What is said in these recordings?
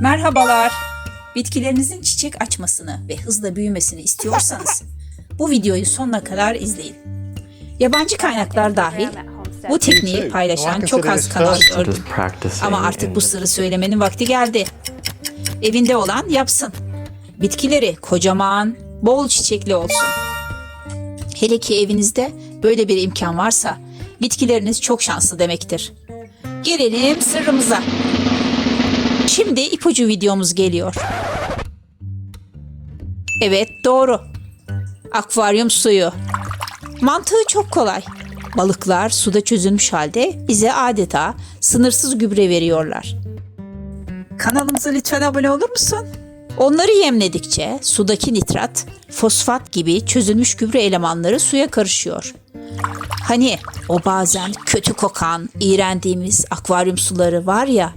Merhabalar. Bitkilerinizin çiçek açmasını ve hızla büyümesini istiyorsanız bu videoyu sonuna kadar izleyin. Yabancı kaynaklar dahil bu tekniği paylaşan çok az kanal gördüm. Ama artık bu sırrı söylemenin vakti geldi. Evinde olan yapsın. Bitkileri kocaman, bol çiçekli olsun. Hele ki evinizde böyle bir imkan varsa bitkileriniz çok şanslı demektir. Gelelim sırrımıza. Şimdi ipucu videomuz geliyor. Evet doğru. Akvaryum suyu. Mantığı çok kolay. Balıklar suda çözülmüş halde bize adeta sınırsız gübre veriyorlar. Kanalımıza lütfen abone olur musun? Onları yemledikçe sudaki nitrat, fosfat gibi çözülmüş gübre elemanları suya karışıyor. Hani o bazen kötü kokan, iğrendiğimiz akvaryum suları var ya,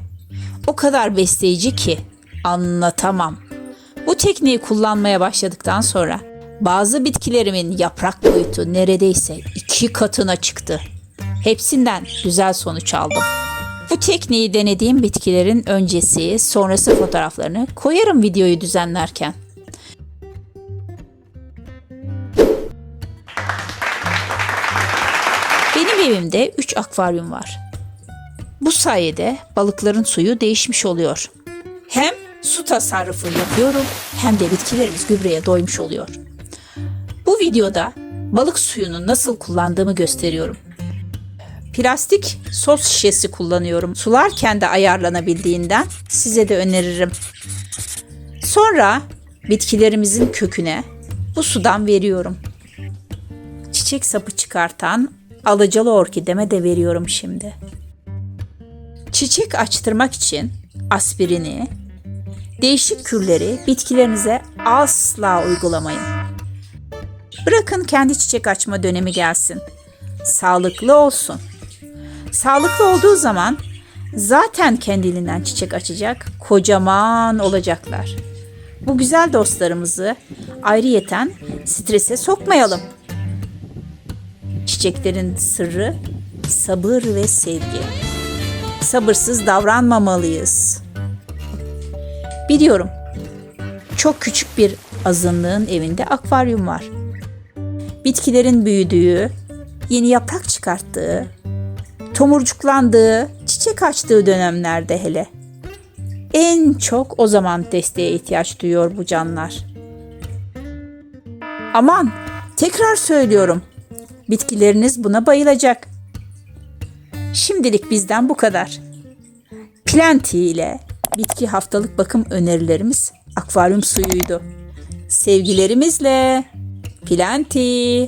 o kadar besleyici ki anlatamam. Bu tekniği kullanmaya başladıktan sonra bazı bitkilerimin yaprak boyutu neredeyse iki katına çıktı. Hepsinden güzel sonuç aldım. Bu tekniği denediğim bitkilerin öncesi, sonrası fotoğraflarını koyarım videoyu düzenlerken. Benim evimde 3 akvaryum var. Bu sayede balıkların suyu değişmiş oluyor. Hem su tasarrufu yapıyorum hem de bitkilerimiz gübreye doymuş oluyor. Bu videoda balık suyunu nasıl kullandığımı gösteriyorum. Plastik sos şişesi kullanıyorum. Sularken de ayarlanabildiğinden size de öneririm. Sonra bitkilerimizin köküne bu sudan veriyorum. Çiçek sapı çıkartan alacalı orkideme de veriyorum şimdi. Çiçek açtırmak için aspirini, değişik kürleri bitkilerinize asla uygulamayın. Bırakın kendi çiçek açma dönemi gelsin. Sağlıklı olsun. Sağlıklı olduğu zaman zaten kendiliğinden çiçek açacak, kocaman olacaklar. Bu güzel dostlarımızı ayrıyeten strese sokmayalım. Çiçeklerin sırrı sabır ve sevgi. Sabırsız davranmamalıyız. Biliyorum. Çok küçük bir azınlığın evinde akvaryum var. Bitkilerin büyüdüğü, yeni yaprak çıkarttığı, tomurcuklandığı, çiçek açtığı dönemlerde hele. En çok o zaman desteğe ihtiyaç duyuyor bu canlar. Aman, tekrar söylüyorum. Bitkileriniz buna bayılacak. Şimdilik bizden bu kadar. Plenty ile bitki haftalık bakım önerilerimiz akvaryum suyuydu. Sevgilerimizle Plenty.